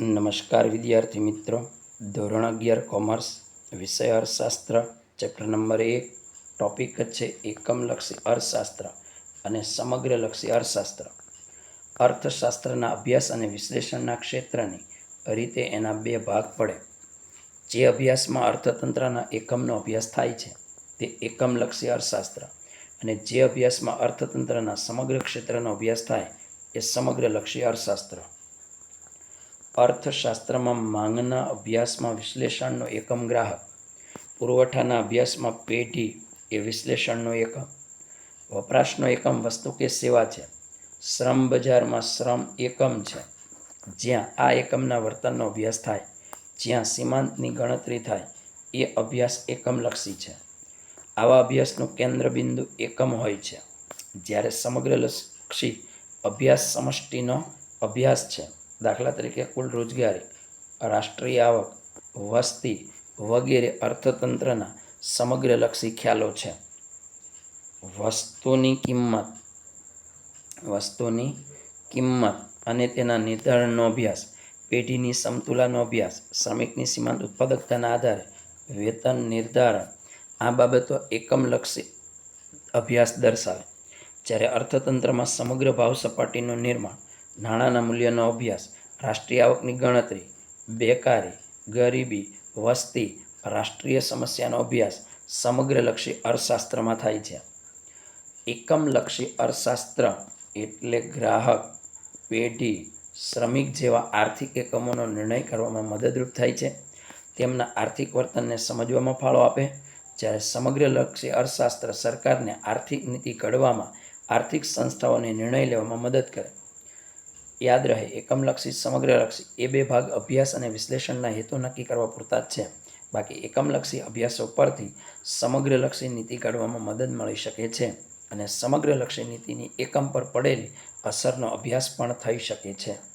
નમસ્કાર વિદ્યાર્થી મિત્રો. ધોરણ અગિયાર, કોમર્સ, વિષય અર્થશાસ્ત્ર, ચેપ્ટર નંબર એક, ટોપિક છે એકમલક્ષી અર્થશાસ્ત્ર અને સમગ્રલક્ષી અર્થશાસ્ત્ર. અર્થશાસ્ત્રના અભ્યાસ અને વિશ્લેષણના ક્ષેત્રની રીતે એના બે ભાગ પડે. જે અભ્યાસમાં અર્થતંત્રના એકમનો અભ્યાસ થાય છે તે એકમલક્ષી અર્થશાસ્ત્ર અને જે અભ્યાસમાં અર્થતંત્રના સમગ્ર ક્ષેત્રનો અભ્યાસ થાય એ સમગ્રલક્ષી અર્થશાસ્ત્ર. અર્થશાસ્ત્રમાં માંગના અભ્યાસમાં વિશ્લેષણનો એકમ ગ્રાહક. પુરવઠાના અભ્યાસમાં પેઢી એ વિશ્લેષણનો એકમ. વપરાશનો એકમ વસ્તુ કે સેવા છે? શ્રમ બજારમાં શ્રમ એકમ છે. જ્યાં આ એકમના વર્તનનો અભ્યાસ થાય, જ્યાં સીમાંતની ગણતરી થાય, એ અભ્યાસ એકમલક્ષી છે. આવા અભ્યાસનું કેન્દ્રબિંદુ એકમ હોય છે. જ્યારે સમગ્રલક્ષી અભ્યાસ સમષ્ટિનો અભ્યાસ છે. દાખલા તરીકે કુલ રોજગારી, રાષ્ટ્રીય આવક, વસ્તી વગેરે અર્થતંત્રના સમગ્રલક્ષી ખ્યાલો છે. વસ્તુની કિંમત વસ્તુની કિંમત અને તેના નિર્ધારણનો અભ્યાસ, પેઢીની સમતુલાનો અભ્યાસ, શ્રમિકની સીમાંત ઉત્પાદકતાના આધારે વેતન નિર્ધારણ, આ બાબતો એકમલક્ષી અભ્યાસ દર્શાવે. જ્યારે અર્થતંત્રમાં સમગ્ર ભાવ સપાટીનું નિર્માણ નાણાંના મૂલ્યનો અભ્યાસ, રાષ્ટ્રીય આવકની ગણતરી, બેકારી, ગરીબી, વસ્તી, રાષ્ટ્રીય સમસ્યાનો અભ્યાસ સમગ્રલક્ષી અર્થશાસ્ત્રમાં થાય છે. એકમલક્ષી અર્થશાસ્ત્ર એટલે ગ્રાહક, પેઢી, શ્રમિક જેવા આર્થિક એકમોનો નિર્ણય કરવામાં મદદરૂપ થાય છે. તેમના આર્થિક વર્તનને સમજવામાં ફાળો આપે. જ્યારે સમગ્રલક્ષી અર્થશાસ્ત્ર સરકારને આર્થિક નીતિ ઘડવામાં આર્થિક સંસ્થાઓને નિર્ણય લેવામાં મદદ કરે યાદ રહે, એકમલક્ષી, સમગ્રલક્ષી, એ બે ભાગ અભ્યાસ અને વિશ્લેષણના હેતુ નક્કી કરવા પૂરતા જ છે. બાકી એકમલક્ષી અભ્યાસો પરથી સમગ્રલક્ષી નીતિ કાઢવામાં મદદ મળી શકે છે અને સમગ્રલક્ષી નીતિની એકમ પર પડેલી અસરનો અભ્યાસ પણ થઈ શકે છે.